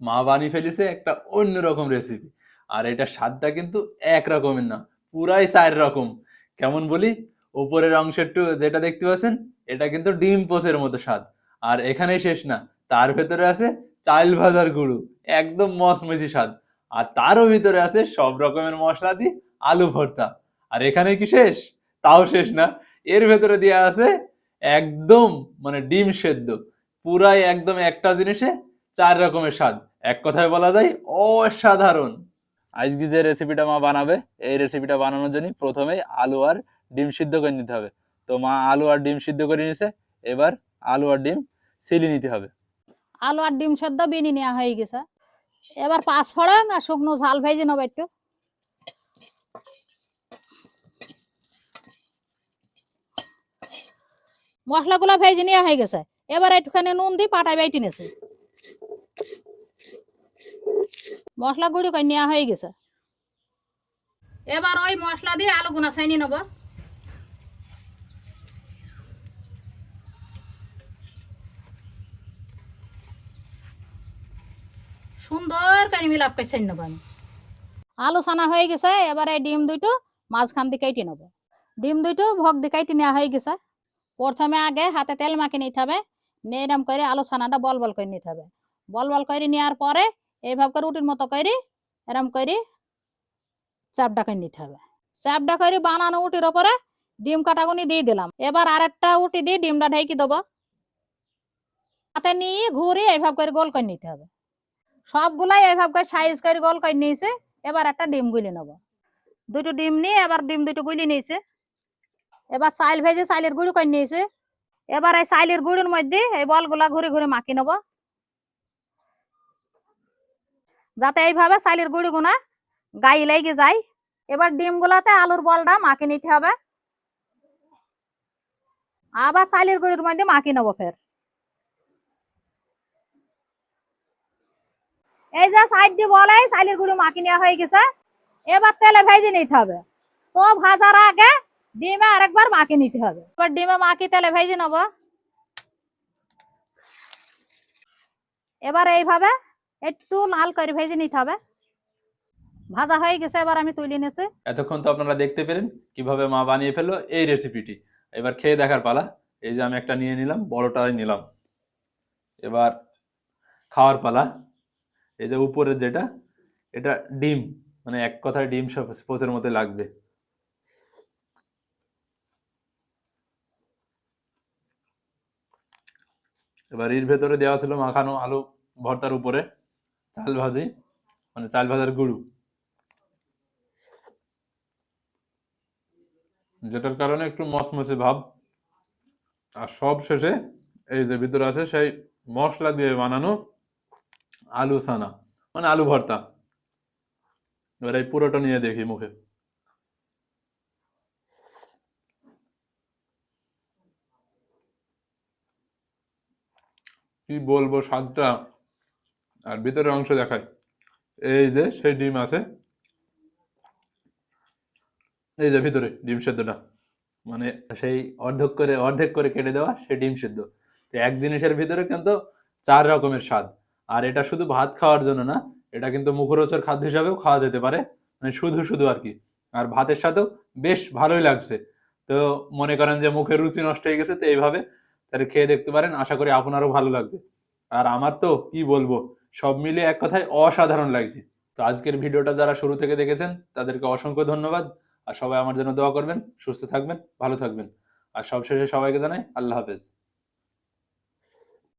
মা বানিয়ে ফেলিছে একটা অন্যরকম রেসিপি আর এটা স্বাদটা কিন্তু এক রকমের না, পুরাই চার রকম কেমন বলি? উপরের অংশটু যেটা দেখতে পাচ্ছেন, এটা কিন্তু ডিম পোষের মতো স্বাদ। আর এখানেই শেষ না, তার ভেতরে আছে চাল ভাজার গুঁড়ো, একদম মচমচি স্বাদ। আর তারও ভিতরে আছে সব রকমের মশলা দিয়ে আলু ভর্তা। আর এখানে কি শেষ? তাও শেষ না, এর ভেতরে দেওয়া আছে একদম মানে ডিম সেদ্ধ, পুরাই একদম একটা জিনিসে চার রকমের স্বাদ। এক কথায় বলা যায় অসাধারণ। আজকে যে রেসিপিটা মা বানাবে এই রেসিপিটা বানানোর জন্য প্রথমেই আলু আর ডিম সিদ্ধ করে নিতে হবে। তো মা আলু আর ডিম সিদ্ধ করে নিছে এবার আলু আর ডিম সিলি নিতে হবে। আলু আর ডিম সেদ্ধ বিনি নেওয়া হয়ে গেছে। এবার পাঁচ ফড়ং আর শুকনো ঝাল ভেজে নেব একটু। মশলাগুলো ভেজে নেওয়া হয়ে গেছে। এবার একটুখানি নুন দিয়ে পাটায় বেটে নেছে মশলা গুঁড়ি করে নেওয়া হয়ে গেছে। এবার ওই মশলা দিয়ে আলু গুনা ছাইনি নেব। সুন্দর করে মিলাপ করে ছাই নেব আমি। আলু ছানা হয়ে গেছে এবার এই ডিম দুইটো মাঝখান দিয়ে কেটে নেব। ডিম দুইটো ভোগ দিয়ে কেটে নেওয়া হয়ে গেছে। প্রথমে আগে হাতে তেল মাখে নিতে হবে নিয়ে এরম করে আলু ছানাটা বল বল করে নিতে হবে। বল বল করে নেওয়ার পরে এইভাবে করে রুটির মতো করে এরম করে চাপটা করে নিতে হবে। চাপটা করে বানানো উটির ওপরে ডিম কাটাগুনি দিয়ে দিলাম। এবার আরেকটা উটি দিয়ে ডিমটা ঢেকে দেবো। হাতে নিয়ে ঘুরে এইভাবে করে গোল করে নিতে হবে। সবগুলাই এইভাবে করে সাইজ করে গোল করে নিয়েছে। এবার একটা ডিম গুলি নেব। দুটো ডিম নিয়ে এবার ডিম দুটো গুলি নিয়েছে। এবার চাইল ভেজে চাইলের গুঁড়ো করে নিয়েছে। এবার এই চাইলের গুঁড়োর মধ্যে এই বলগুলা ঘুরে ঘুরে মাখি নেব। যাতে এইভাবে চাইলের গুঁড়ি গুনা গায়ে লেগে যায়। এবার ডিম গুলাতে আলুর বলটা মাখি নিতে হবে। আবার চাইলের গুঁড়ির মধ্যে মাখি নেব ফের। এই যে সাইড দিয়ে বলে চাইলের গুঁড়ি মাখি নেওয়া হয়ে গেছে। এবার তেলে ভেজে নিতে হবে। তো ভাজার আগে ডিমে আরেকবার মাখি নিতে হবে। এবার ডিমে মাখি তেলে ভেজে নেব। এবার এইভাবে একটু লাল করে ভেজে নিতে হবে। ভাজা হয়ে গেছে, এবার আমি তুলে নিয়েছি এতক্ষণ তো আপনারা দেখতে পেলেন কীভাবে মা বানিয়ে ফেলল এই রেসিপিটি এবার খেয়ে দেখার পালা। এই যে আমি একটা নিয়ে নিলাম, বড়টাই নিলাম। এবার খাওয়ার পালা। এই যে উপরের যেটা, এটা ডিম মানে এক কথায় ডিম স্পোজের মধ্যে লাগবে। এবার এর ভেতরে দেওয়া ছিল মাখানো আলু ভর্তার উপরে। চাল ভাজি মানে চাল ভাজার গুঁড়ো। যেটার কারণে একটু মচমচে ভাব। আর সব শেষে এই যে ভিতরে আছে সেই মশলা দিয়ে বানানো আলু সানা মানে আলু ভর্তা। এবার এই পুরোটা নিয়ে দেখি মুখে। কি বলব, স্বাদটা আর ভিতরের অংশ দেখায় এই যে, সেই ডিম আছে। এই যে ভিতরে ডিম সেদ্ধটা। মানে সেই অর্ধেক করে অর্ধেক করে কেটে দেওয়া সেই ডিম সেদ্ধ। তো এক জিনিসের ভিতরে কিন্তু চার রকমের স্বাদ। আর এটা শুধু ভাত খাওয়ার জন্য না, এটা কিন্তু মুখরোচর খাদ্য হিসাবেও খাওয়া যেতে পারে। মানে শুধু শুধু আর কি। আর ভাতের সাথেও বেশ ভালোই লাগছে। তো মনে করেন যে মুখের রুচি নষ্ট হয়ে গেছে, তো এইভাবে তাহলে খেয়ে দেখতে পারেন। আশা করি আপনারও ভালো লাগবে। আর আমার তো, কি বলব? সব মিলিয়ে এক কথায় অসাধারণ লাগছে। তো আজকের ভিডিওটা যারা শুরু থেকে দেখেছেন, তাদেরকে অসংখ্য ধন্যবাদ। আর সবাই আমার জন্য দোয়া করবেন, সুস্থ থাকবেন, ভালো থাকবেন। আর সবশেষে সবাইকে জানাই আল্লাহ হাফেজ।